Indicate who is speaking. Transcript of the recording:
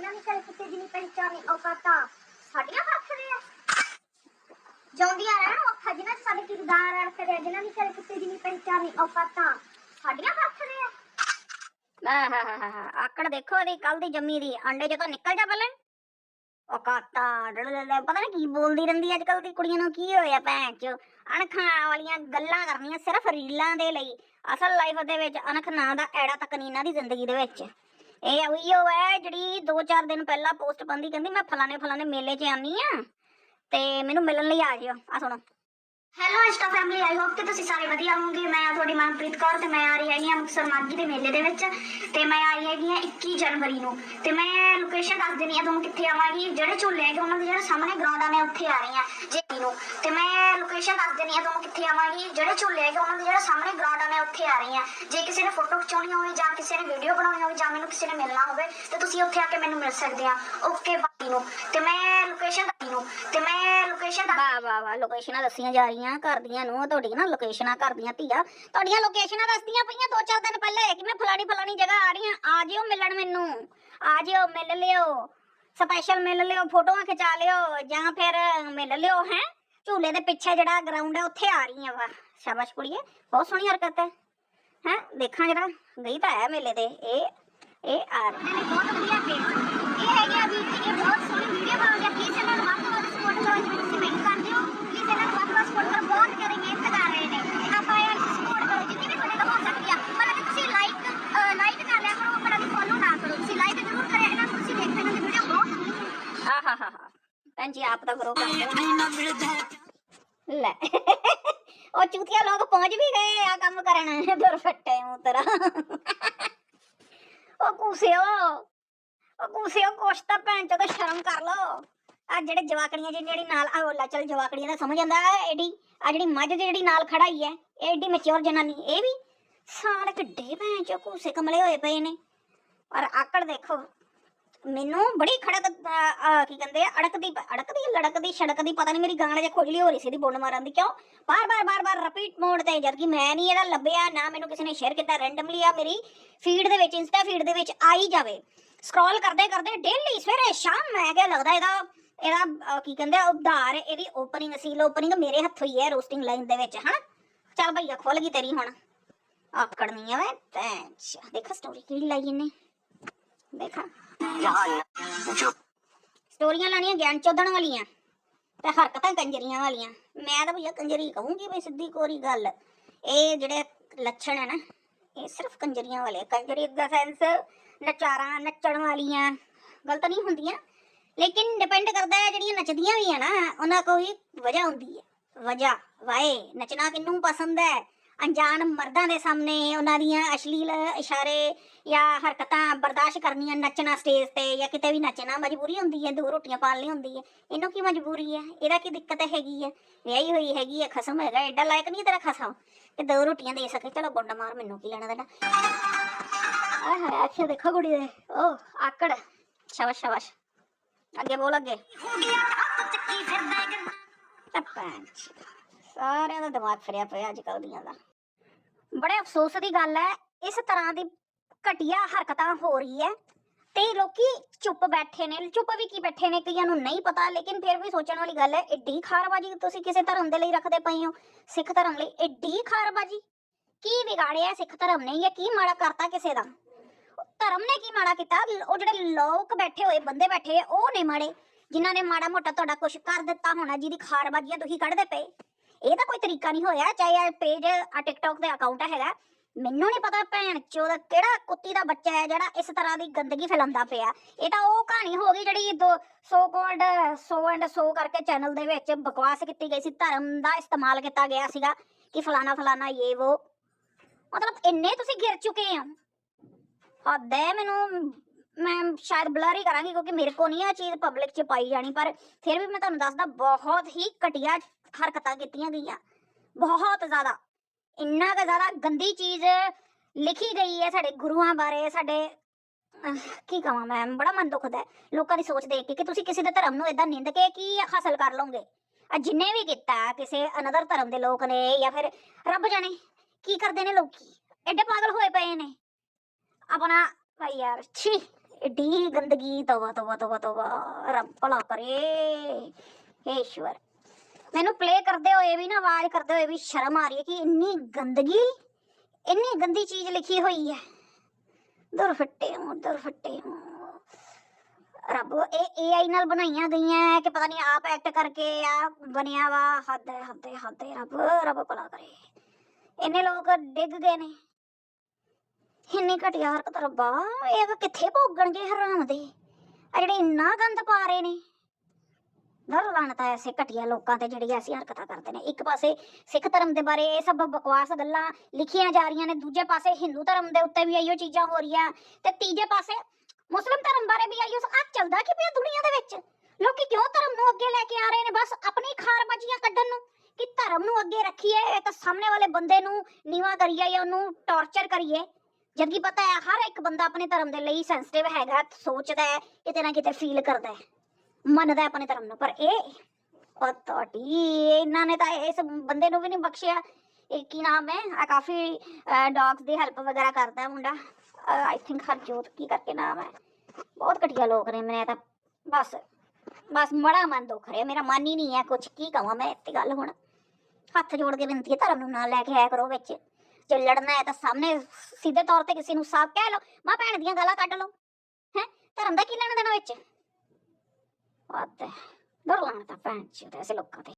Speaker 1: ਨਹੀਂ ਪਹਿਚਾਨੀ ਔਕਾਤਾਂ ਸਾਡੀਆਂ ਫੱਕਦੇ ਆ ਜਿਉਂਦੀਆਂ ਰਹਿਣ ਔਖਾ ਜਿਨ੍ਹਾਂ ਸਾਡੇ ਕਿਰਦਾਰ ਅੜਕਦੇ ਆ ਜਿਨ੍ਹਾਂ ਦੀ ਕਦੇ ਕਿਸੇ ਦੀ ਨਹੀਂ ਪਹਿਚਾਨੀ ਔਕਾਤਾਂ ਸਾਡੀਆਂ ਫੱਕਦੇ ਆ
Speaker 2: ਆਹਾਹਾਹਾ ਆਕੜ ਦੇਖੋ ਇਹਦੀ ਕੱਲ ਦੀ ਜੰਮੀ ਦੀ ਅੰਡੇ ਜਦੋਂ ਨਿਕਲ ਜਾ ਪਹਿਲੇ। ਉਹ ਕਾਤਾ ਡੜੜੜ, ਪਤਾ ਨਹੀਂ ਕੀ ਬੋਲਦੀ ਰਹਿੰਦੀ ਅੱਜ ਕੱਲ ਦੀ ਕੁੜੀਆਂ ਨੂੰ ਕੀ ਹੋਇਆ ਭੈਣ ਚ? ਅਣਖਾਂ ਵਾਲੀਆਂ ਗੱਲਾਂ ਕਰਨੀਆਂ ਸਿਰਫ ਰੀਲਾਂ ਦੇ ਲਈ। ਅਸਲ ਲਾਈਫ ਦੇ ਵਿੱਚ ਅਣਖ ਨਾਂ ਦਾ ਐੜਾ ਤੱਕ ਨਹੀਂ ਇਹਨਾਂ ਦੀ ਜ਼ਿੰਦਗੀ ਦੇ ਵਿੱਚ। ਇਹ ਉਹੀਓ ਹੈ ਜਿਹੜੀ 2-4 ਦਿਨ ਪਹਿਲਾਂ ਪੋਸਟ ਬੰਦੀ ਕਹਿੰਦੀ ਮੈਂ ਫਲਾਣੇ ਫਲਾਣੇ ਮੇਲੇ 'ਚ ਆਨੀ ਆ ਤੇ ਮੈਨੂੰ ਮਿਲਣ ਲਈ ਆ ਜਿਓ। ਆ ਸੁਣੋ।
Speaker 1: Hello insta family I hope ਕਿ ਤੁਸੀਂ ਸਾਰੇ ਵਧੀਆ ਹੋਵੋਗੇ। ਮੈਂ ਆ ਤੁਹਾਡੀ ਮਨਪ੍ਰੀਤ ਕੌਰ ਤੇ ਮੈਂ ਆ ਰਹੀ ਹੈਗੀ ਹਾਂ ਮੁਕਤਸਰ ਮਾਗੀ ਦੇ ਮੇਲੇ ਦੇ ਵਿੱਚ ਤੇ ਮੈਂ ਆ ਰਹੀ ਹੈਗੀ ਹਾਂ 21 ਜਨਵਰੀ ਨੂੰ। ਤੇ ਮੈਂ ਲੋਕੇਸ਼ਨ ਦੱਸ ਦੇਣੀ ਆ ਤੁਹਾਨੂੰ ਕਿੱਥੇ ਆਵਾਂਗੀ। ਜਿਹੜੇ ਝੂਲੇ ਹੈਗੇ, ਉਹਨਾਂ ਦੇ ਜਿਹੜੇ ਸਾਹਮਣੇ ਗਰਾਊਂਡ ਆ ਮੈਂ ਉੱਥੇ ਆ ਰਹੀ ਹਾਂ। ਜੀ ਨੂੰ ਤੇ ਮੈਂ ਲੋਕੇਸ਼ਨ ਦੱਸ ਦੇਣੀ ਆ ਤੁਹਾਨੂੰ ਕਿੱਥੇ ਆਵਾਂਗੀ। ਜਿਹੜੇ ਝੂਲੇ ਹੈਗੇ, ਉਹਨਾਂ ਦੇ ਜਿਹੜੇ ਸਾਹਮਣੇ ਗਰਾਊਂਡ ਆ, ਮੈਂ ਉੱਥੇ ਆ ਰਹੀ ਹਾਂ। ਜੇ ਕਿਸੇ ਨੇ ਫੋਟੋ ਖਿਚਾਉਣੀ ਹੋਵੇ ਜਾਂ ਕਿਸੇ ਨੇ ਵੀਡੀਓ ਬਣਾਉਣੀ ਹੋਵੇ ਜਾਂ ਮੈਨੂੰ ਕਿਸੇ ਨੇ ਮਿਲਣਾ ਹੋਵੇ, ਤੇ ਤੁਸੀਂ ਉੱਥੇ ਆ ਕੇ ਮੈਨੂੰ ਮਿਲ ਸਕਦੇ ਆ। ਓਕੇ ਬਾਈ ਨੂੰ ਤੇ ਮੈਂ ਲੋਕੇਸ਼ਨ ਨੂੰ ਤੇ ਮੈਂ ਲੋਕੇਸ਼ਨ
Speaker 2: ਵਾਹ ਵਾਹ ਵਾਹ ਲੋਕੇਸ਼ਨਾਂ ਦੱਸੀਆਂ ਜਾ ਰਹੀਆਂ ਘਰ ਦੀਆਂ ਨੂੰ। ਤੁਹਾਡੀ ਨਾ ਲੋਕੇਸ਼ਨਾਂ ਘਰ ਦੀਆਂ ਧੀਆ। ਤੁਹਾਡੀਆਂ ਲੋਕੇਸ਼ਨਾਂ ਦੱਸਦੀਆਂ ਪਈਆਂ ਦੋ ਚਾਰ ਦਿਨ ਪਹਿਲੇ ਕਿ ਮੈਂ ਫਲਾਣੀ ਫਲਾਣੀ ਜਗ੍ਹਾ ਆ ਰਹੀ ਹਾਂ। ਆ ਜਿਓ ਮਿਲਣ ਮੈਨੂੰ। ਆ ਜਿਓ, ਮਿਲ ਲਿਓ। ਸਪੈਸ਼ਲ ਮਿਲ ਲਿਓ ਫੋਟੋਆਂ ਖਿਚਾ ਲਿਓ ਜਾਂ ਫਿਰ ਮਿਲ ਲਿਓ ਹੈ ਝੂਲੇ ਦੇ ਪਿੱਛੇ ਜਿਹੜਾ ਗਰਾਊਂਡ ਹੈ ਉੱਥੇ ਆ ਰਹੀ ਹਾਂ ਵਾ ਸ਼ਾਬਾਸ਼ ਕੁੜੀਏ ਬਹੁਤ ਸੋਹਣੀ ਹਰਕਤ ਹੈ ਹੈ ਦੇਖਾਂ ਜਰਾ ਗਈ ਤਾਂ ਹੈ ਮੇਲੇ ਤੇ ਇਹ ਇਹ ਆ ਰਹੀ
Speaker 1: ਨੇ ਬਹੁਤ ਵਧੀਆ ਫੇਸ ਇਹ ਹੈਗੇ ਆ ਵੀ ਇਹ ਬਹੁਤ ਸੋਹਣੀ ਵੀਡੀਓ ਬਣਾਉਂਦੇ ਆ ਪਲੀਜ਼ ਇਹਨਾਂ ਨੂੰ ਵੱਧ ਤੋਂ ਵੱਧ ਸਪੋਰਟ ਕਰੋ ਜਿਵੇਂ ਤੁਸੀਂ ਮੈਨੂੰ ਕਰਦੇ ਹੋ ਪਲੀਜ਼ ਇਹਨਾਂ ਨੂੰ ਵੱਧ ਤੋਂ ਵੱਧ ਸਪੋਰਟ ਕਰੋ ਬਹੁਤ ਕਰੇ ਮਿਹਨਤ ਕਰ ਰਹੇ ਨੇ ਤੇ ਆਪਾਂ ਯਾਰ ਸਪੋਰਟ ਕਰੋ ਜਿੰਨੀ ਵੀ ਤੁਹਾਡੇ ਤੋਂ ਹੋ ਸਕਦੀ ਆ ਪਰ ਅਗਰ ਤੁਸੀਂ ਲਾਈਕ ਲਾਈਕ ਕਰ ਲਿਆ ਕਰੋ ਪਰ ਅभी ਫੋਲੋ ਨਾ ਕਰੋ ਤੁਸੀਂ ਲਾਈਕ ਜ਼ਰੂਰ ਕਰਿਆ ਇਹਨਾਂ ਨੂੰ ਤੁਸੀਂ ਦੇਖਦੇ ਇਹਨਾਂ ਦੀ ਵੀਡੀਓ ਬਹੁਤ ਸੋਹਣੀ ਹੈ
Speaker 2: ਆਹਾਹਾਹਾ ਭੈਣ ਜੀ ਆਪ ਤਾਂ ਕਰੋ ਕੰਮ। ਲੈ। ਉਹ ਚੂਤੀਆ ਲੋਕ ਪਹੁੰਚ ਵੀ ਗਏ ਆ ਕੰਮ ਕਰਨ ਦੁਰ ਫੱਟੇ ਮੂੰਹ ਤੇਰਾ। ਉਹ ਕੂਸਿਓ ਉਹ ਕੂਸਿਓ ਕੁਛ ਤਾਂ ਭੈਣ ਚੋਦ ਸ਼ਰਮ ਕਰ ਲੋ ਆ ਜਿਹੜੇ ਜਵਾਕੜੀਆਂ ਜਿਹੜੀ ਜਿਹੜੀ ਨਾਲ ਆ ਲੈ ਚੱਲ ਜਵਾਕੜੀਆਂ ਦਾ ਸਮਝ ਆਂਦਾ ਐਡੀ ਆ ਜਿਹੜੀ ਮੱਝ ਜਿਹੜੀ ਨਾਲ ਖੜਾ ਹੀ ਐ ਐਡੀ ਮੈਚੁਰ ਜਨਾਨੀ ਇਹ ਵੀ ਸਾਲ ਕਿੱਡੇ ਭੈਣ ਚੋ ਕੂਸੇ ਕਮਲੇ ਹੋਏ ਪਏ ਨੇ। ਔਰ ਆਕੜ ਦੇਖੋ ਮੈਨੂੰ ਬੜੀ ਖੜਕ ਅਹ, ਕੀ ਕਹਿੰਦੇ ਆ ਅੜਕਦੀ ਅੜਕਦੀ ਲੜਕਦੀ ਛੜਕਦੀ ਪਤਾ ਨਹੀਂ ਮੇਰੀ ਗਾਣੇ ਜੇ ਖੋਜਲੀ ਹੋ ਰਹੀ ਸੀ ਦੀ ਬੁੰਡ ਮਾਰਨ ਦੀ ਕਿਉਂ? ਬਾਰ ਬਾਰ ਬਾਰ ਬਾਰ ਰਿਪੀਟ ਮੋਡ ਤੇ ਜਦ ਕਿ ਮੈਂ ਨਹੀਂ ਇਹਦਾ ਲੱਭਿਆ ਨਾ ਮੈਨੂੰ ਕਿਸੇ ਨੇ ਸ਼ੇਅਰ ਕੀਤਾ ਰੈਂਡਮਲੀ ਆ ਮੇਰੀ ਫੀਡ ਦੇ ਵਿੱਚ ਇੰਸਟਾ ਫੀਡ ਦੇ ਵਿੱਚ ਆਈ ਜਾਵੇ। ਸਕਰੋਲ ਕਰਦੇ ਕਰਦੇ ਡੇਲੀ ਸਵੇਰੇ ਸ਼ਾਮ ਮੈਂ ਕਿਹਾ ਲੱਗਦਾ ਇਹਦਾ ਇਹਦਾ ਅਹ, ਕੀ ਕਹਿੰਦੇ ਆ ਉਧਾਰ ਇਹਦੀ ਓਪਨਿੰਗ ਸੀਲ ਓਪਨਿੰਗ ਮੇਰੇ ਹੱਥੋਂ ਹੀ ਹੈ ਰੋਸਟਿੰਗ ਲਾਈਨ ਦੇ ਵਿੱਚ ਹਨਾ? ਚੱਲ ਭਈਆ ਖੁੱਲ ਗਈ ਤੇਰੀ ਹੁਣ। ਆਕੜਨੀ ਆ ਵੇ ਟੈਂਚ ਦੇਖਾ ਸਟੋਰੀ ਕਿਹੜੀ ਲਾਈ ਇਹਨੇ। ਦੇਖਾ। ਸਟੋਰੀਆਂ ਲਾਣੀਆਂ ਗਿਆਨ ਚੋਦਣ ਵਾਲੀਆਂ ਤੇ ਹਰਕਤਾਂ ਕੰਜਰੀਆਂ ਵਾਲੀਆਂ। ਮੈਂ ਤਾਂ ਭਈਆ ਕੰਜਰੀ ਕਹੂੰਗੀ ਬਈ ਸਿੱਧੀ ਕੋਰੀ ਗੱਲ। ਇਹ ਜਿਹੜੇ ਲੱਛਣ ਹੈ ਨਾ, ਇਹ ਸਿਰਫ ਕੰਜਰੀਆਂ ਵਾਲੇ ਕੰਜਰੀ ਦਾ ਸੈਂਸ ਨਚਾਰਾਂ, ਨੱਚਣ ਵਾਲੀਆਂ, ਗਲਤ ਨਹੀਂ ਹੁੰਦੀਆਂ। ਲੇਕਿਨ ਡਿਪੈਂਡ ਕਰਦਾ ਹੈ ਜਿਹੜੀਆਂ ਨੱਚਦੀਆਂ ਵੀ ਆ ਨਾ, ਉਹਨਾਂ ਕੋਈ ਵਜ੍ਹਾ ਹੁੰਦੀ ਹੈ। ਵਜ੍ਹਾ, ਵਾਏ, ਨੱਚਣਾ ਕਿੰਨੂੰ ਪਸੰਦ ਹੈ? ਅਣਜਾਣ ਮਰਦਾਂ ਦੇ ਸਾਹਮਣੇ ਉਹਨਾਂ ਦੀਆਂ ਅਸ਼ਲੀਲ ਇਸ਼ਾਰੇ ਜਾਂ ਹਰਕਤਾਂ ਬਰਦਾਸ਼ਤ ਕਰਨੀਆਂ ਨੱਚਣਾ ਸਟੇਜ ਤੇ ਜਾਂ ਕਿਤੇ ਵੀ ਨੱਚਣਾ ਮਜਬੂਰੀ ਹੁੰਦੀ ਹੈ ਦੋ ਰੋਟੀਆਂ ਪਾਲਣੀ ਹੁੰਦੀ ਹੈ। ਇਹਨੂੰ ਕੀ ਮਜਬੂਰੀ ਹੈ? ਇਹਦਾ ਕੀ ਦਿੱਕਤ ਹੈਗੀ ਹੈ? ਵਿਆਹੀ ਹੋਈ ਹੈਗੀ ਹੈ ਖਸਮ ਹੈਗਾ ਐਡਾ ਲਾਇਕ ਨਹੀਂ ਤੇਰਾ ਖਸਮ? ਕਿ ਦੋ ਰੋਟੀਆਂ ਦੇ ਸਕੇ ਚਲੋ ਗੁੰਡ ਮਾਰ ਮੈਨੂੰ ਕੀ ਲੈਣਾ ਦੇਣਾ ਆਹ ਹਾਏ ਅੱਛਾ ਦੇਖੋ ਕੁੜੀ ਦੇ। ਓ ਆਕੜ। ਸ਼ਾਬਾਸ਼ ਸ਼ਾਬਾਸ਼। ਅੱਗੇ ਬੋਲ ਅੱਗੇ। ਪੰਚ ਸਾਰਿਆਂ ਦਾ ਦਿਮਾਗ ਫਿਰਿਆ ਪਿਆ ਅੱਜ ਕੱਲ ਦੀਆਂ ਦਾ। ਬੜੇ ਅਫਸੋਸ ਦੀ ਗੱਲ ਹੈ ਇਸ ਤਰ੍ਹਾਂ ਦੀ ਘਟੀਆ ਹਰਕਤਾਂ ਹੋ ਰਹੀ ਹੈ ਤੇ ਲੋਕੀ ਚੁੱਪ ਬੈਠੇ ਨੇ ਚੁੱਪ ਵੀ ਕੀ ਬੈਠੇ ਨੇ ਕਈਆਂ ਨੂੰ ਨਹੀਂ ਪਤਾ ਲੇਕਿਨ ਫਿਰ ਵੀ ਸੋਚਣ ਵਾਲੀ ਗੱਲ ਹੈ ਏਡੀ ਖਾਰਬਾਜੀ ਤੁਸੀਂ ਕਿਸੇ ਧਰਮ ਦੇ ਲਈ ਰੱਖਦੇ ਪਏ ਹੋ ਸਿੱਖ ਧਰਮ ਲਈ ਏਡੀ ਖਾਰਬਾਜੀ। ਕੀ ਵਿਗਾੜਿਆ ਸਿੱਖ ਧਰਮ ਨੇ ਜਾਂ ਕੀ ਮਾੜਾ ਕਰਤਾ ਕਿਸੇ ਦਾ? ਧਰਮ ਨੇ ਕੀ ਮਾੜਾ ਕੀਤਾ? ਉਹ ਜਿਹੜੇ ਲੋਕ ਬੈਠੇ ਹੋਏ ਬੰਦੇ ਬੈਠੇ ਆ, ਉਹ ਨੇ ਮਾੜੇ ਜਿਨ੍ਹਾਂ ਨੇ ਮਾੜਾ ਮੋਟਾ ਤੁਹਾਡਾ ਕੁਝ ਕਰ ਦਿੱਤਾ ਹੋਣਾ ਜਿਹਦੀ ਖਾਰਬਾਜੀਆਂ ਤੁਸੀਂ ਕੱਢਦੇ ਪਏ। ਇਹ ਤਾਂ ਕੋਈ ਤਰੀਕਾ ਨਹੀਂ ਹੋਇਆ, ਚਾਹੇ ਇਹ ਪੇਜ ਆ ਟਿਕਟੌਕ ਦੇ ਅਕਾਊਂਟ ਹੈਗਾ। ਮੈਨੂੰ ਨਹੀਂ ਪਤਾ ਭੈਣ ਚੋਦ, ਕਿਹੜਾ ਕੁੱਤੀ ਦਾ ਬੱਚਾ ਹੈ ਜਿਹੜਾ ਇਸ ਤਰ੍ਹਾਂ ਦੀ ਗੰਦਗੀ ਫੈਲਾਉਂਦਾ ਪਿਆ। ਇਹ ਤਾਂ ਉਹ ਕਹਾਣੀ ਹੋ ਗਈ ਜਿਹੜੀ ਦੋ ਸੋ ਕੋਲਡ ਸੋ ਐਂਡ ਸੋ ਕਰਕੇ ਚੈਨਲ ਦੇ ਵਿੱਚ ਬਕਵਾਸ ਕੀਤੀ ਗਈ ਸੀ, ਧਰਮ ਦਾ ਇਸਤੇਮਾਲ ਕੀਤਾ ਗਿਆ ਸੀਗਾ ਕਿ ਫਲਾਣਾ ਫਲਾਣਾ ਇਹ ਉਹ ਮਤਲਬ ਇੰਨੇ ਤੁਸੀਂ ਗਿਰ ਚੁੱਕੇ ਹੋ। ਹੱਦ ਹੈ ਮੈਨੂੰ ਮੈਂ ਸ਼ਾਇਦ ਬਲਰ ਹੀ ਕਰਾਂਗੀ ਕਿਉਂਕਿ ਮੇਰੇ ਕੋ ਨਹੀਂ ਆ ਚੀਜ਼ ਪਬਲਿਕ 'ਚ ਪਾਈ ਜਾਣੀ, ਪਰ ਫਿਰ ਵੀ ਮੈਂ ਤੁਹਾਨੂੰ ਦੱਸਦਾ, ਬਹੁਤ ਹੀ ਘਟੀਆ ਹਰਕਤਾਂ ਕੀਤੀਆਂ ਗਈਆਂ। ਬਹੁਤ ਜ਼ਿਆਦਾ। ਇੰਨਾ ਕੁ ਜ਼ਿਆਦਾ ਗੰਦੀ ਚੀਜ਼ ਲਿਖੀ ਗਈ ਹੈ ਸਾਡੇ ਗੁਰੂਆਂ ਬਾਰੇ, ਸਾਡੇ ਕੀ ਕਹਾਂ ਮੈਂ, ਬੜਾ ਮਨ ਦੁਖਦਾ ਹੈ। ਲੋਕਾਂ ਦੀ ਸੋਚ ਦੇਖ ਕੇ ਕਿ ਤੁਸੀਂ ਕਿਸੇ ਦੇ ਧਰਮ ਨੂੰ ਇਦਾਂ ਨਿੰਦ ਕੇ ਕੀ ਹਾਸਲ ਕਰ ਲਓਗੇ? ਆ ਜਿੰਨੇ ਵੀ ਕੀਤਾ, ਕਿਸੇ ਅਨਦਰ ਧਰਮ ਦੇ ਲੋਕ ਨੇ ਜਾਂ ਫਿਰ ਰੱਬ ਜਾਣੇ, ਕੀ ਕਰਦੇ ਨੇ ਲੋਕੀ? ਐਡੇ ਪਾਗਲ ਹੋਏ ਪਏ ਨੇ। ਆਪਣਾ, ਭਾਈ ਯਾਰ, ਛੀ। ਏਡੀ ਗੰਦਗੀ, ਤਵਾ ਤਵਾ ਤਵਾ ਤਵਾ, ਰੱਬ ਭਲਾ ਕਰੇ, ਈਸ਼ਵਰ। ਮੈਨੂੰ ਪਲੇ ਕਰਦੇ ਹੋਏ ਵੀ ਨਾ, ਆਵਾਜ਼ ਕਰਦੇ ਹੋਏ ਵੀ ਸ਼ਰਮ ਆ ਰਹੀ ਹੈ ਕਿ ਇੰਨੀ ਗੰਦਗੀ, ਇੰਨੀ ਗੰਦੀ ਚੀਜ਼ ਲਿਖੀ ਹੋਈ ਹੈ। ਦਰ ਫੱਟੇ ਮੂੰਹ ਦੁਰ ਫੱਟੇ ਮੂੰਹ ਰੱਬ, ਇਹ ਏਆਈ ਨਾਲ ਬਣਾਈਆਂ ਗਈਆਂ ਕਿ ਪਤਾ ਨਹੀਂ ਆਪ ਐਕਟ ਕਰਕੇ ਆ ਬਣਿਆ ਵਾ। ਹੱਦ ਹੈ ਹੱਦ ਹੈ ਹੱਦ ਹੈ। ਰੱਬ ਰੱਬ ਭਲਾ ਕਰੇ। ਇੰਨੇ ਲੋਕ ਡਿੱਗ ਗਏ ਨੇ। ਇੰਨੀ ਘਟੀਆ ਹਰਕਤ ਰੱਬਾ, ਇਹ ਤਾਂ ਕਿੱਥੇ ਭੋਗਣਗੇ ਹਰਾਮ ਦੇ? ਆ ਜਿਹੜੇ ਇੰਨਾ ਗੰਦ ਪਾ ਰਹੇ ਨੇ। ਦਰ ਲਾਣਤਾ ਐਸੇ ਘਟੀਆ ਲੋਕਾਂ ਤੇ ਜਿਹੜੀ ਐਸੀ ਹਰਕਤਾਂ ਕਰਦੇ ਨੇ। ਇੱਕ ਪਾਸੇ ਸਿੱਖ ਧਰਮ ਦੇ ਬਾਰੇ ਇਹ ਸਭ ਬਕਵਾਸ ਗੱਲਾਂ ਲਿਖੀਆਂ ਜਾ ਰਹੀਆਂ ਨੇ, ਦੂਜੇ ਪਾਸੇ ਹਿੰਦੂ ਧਰਮ ਦੇ ਉੱਤੇ ਵੀ ਆਈਓ ਚੀਜ਼ਾਂ ਹੋ ਰਹੀਆਂ। ਤੇ ਤੀਜੇ ਪਾਸੇ ਮੁਸਲਿਮ ਧਰਮ ਬਾਰੇ ਵੀ ਆਈਓ ਆ ਚੱਲਦਾ ਕੀ ਪਿਆ ਦੁਨੀਆ ਦੇ ਵਿੱਚ? ਲੋਕੀ ਕਿਉਂ ਧਰਮ ਨੂੰ ਅੱਗੇ ਲੈ ਕੇ ਆ ਰਹੇ ਨੇ? ਬਸ ਆਪਣੀ ਖਾਰਬਾਜੀਆਂ ਕੱਢਣ ਨੂੰ। ਕਿ ਧਰਮ ਨੂੰ ਅੱਗੇ ਰੱਖੀਏ, ਇੱਕ ਸਾਹਮਣੇ ਵਾਲੇ ਬੰਦੇ ਨੂੰ ਨੀਵਾ ਕਰੀਏ ਜਾਂ ਉਹਨੂੰ ਟੌਰਚਰ ਕਰੀਏ। ਜਦਕਿ ਪਤਾ ਹੈ, ਹਰ ਇੱਕ ਬੰਦਾ ਆਪਣੇ ਧਰਮ ਦੇ ਲਈ ਸੈਂਸਿਟਿਵ ਹੈਗਾ, ਸੋਚਦਾ ਹੈ, ਕਿਤੇ ਨਾ ਕਿਤੇ ਫੀਲ ਕਰਦਾ ਹੈ, ਮੰਨਦਾ ਹੈ ਆਪਣੇ ਧਰਮ ਨੂੰ। ਪਰ ਇਹ ਪਤਾ ਇਹਨਾਂ ਨੇ ਤਾਂ ਇਸ ਬੰਦੇ ਨੂੰ ਵੀ ਨਹੀਂ ਬਖਸ਼ਿਆ। ਇਹ ਕੀ ਨਾਮ ਹੈ? ਆ ਕਾਫੀ ਡੌਗਸ ਦੀ ਹੈਲਪ ਵਗੈਰਾ ਕਰਦਾ ਹੈ ਮੁੰਡਾ। ਆਈ ਥਿੰਕ ਹਰਜੋਤ ਕੀ ਕਰਕੇ ਨਾਮ ਹੈ? ਬਹੁਤ ਘਟੀਆ ਲੋਕ ਨੇ ਮੈਂ ਤਾਂ। ਬਸ ਬਸ ਮੜਾ ਮਨ ਦੁੱਖ ਰਿਹਾ। ਮੇਰਾ ਮਨ ਹੀ ਨਹੀਂ ਹੈ ਕੁਝ ਕੀ ਕਹਾਂ ਮੈਂ ਤੇ ਗੱਲ ਹੁਣ? ਹੱਥ ਜੋੜ ਕੇ ਬੇਨਤੀ ਹੈ, ਧਰਮ ਨੂੰ ਨਾਲ ਲੈ ਕੇ ਆਇਆ ਕਰੋ ਵਿੱਚ। ਜੇ ਲੜਨਾ ਹੈ ਤਾਂ ਸਾਹਮਣੇ ਸਿੱਧੇ ਤੌਰ ਤੇ ਕਿਸੇ ਨੂੰ ਸਾਫ਼ ਕਹਿ ਲਓ, ਮਾਂ ਭੈਣ ਦੀਆਂ ਗਾਲਾਂ ਕੱਢ ਲਓ, ਹੈ, ਧਰਮ ਦਾ ਕੀ ਲੈਣਾ ਦੇਣਾ ਵਿੱਚ? ਵਾਤ ਹੈ ਡਰ ਲੱਗਦਾ ਭੈਣ ਚੋਦ ਐਸੇ ਲੋਕਾਂ ਤੇ।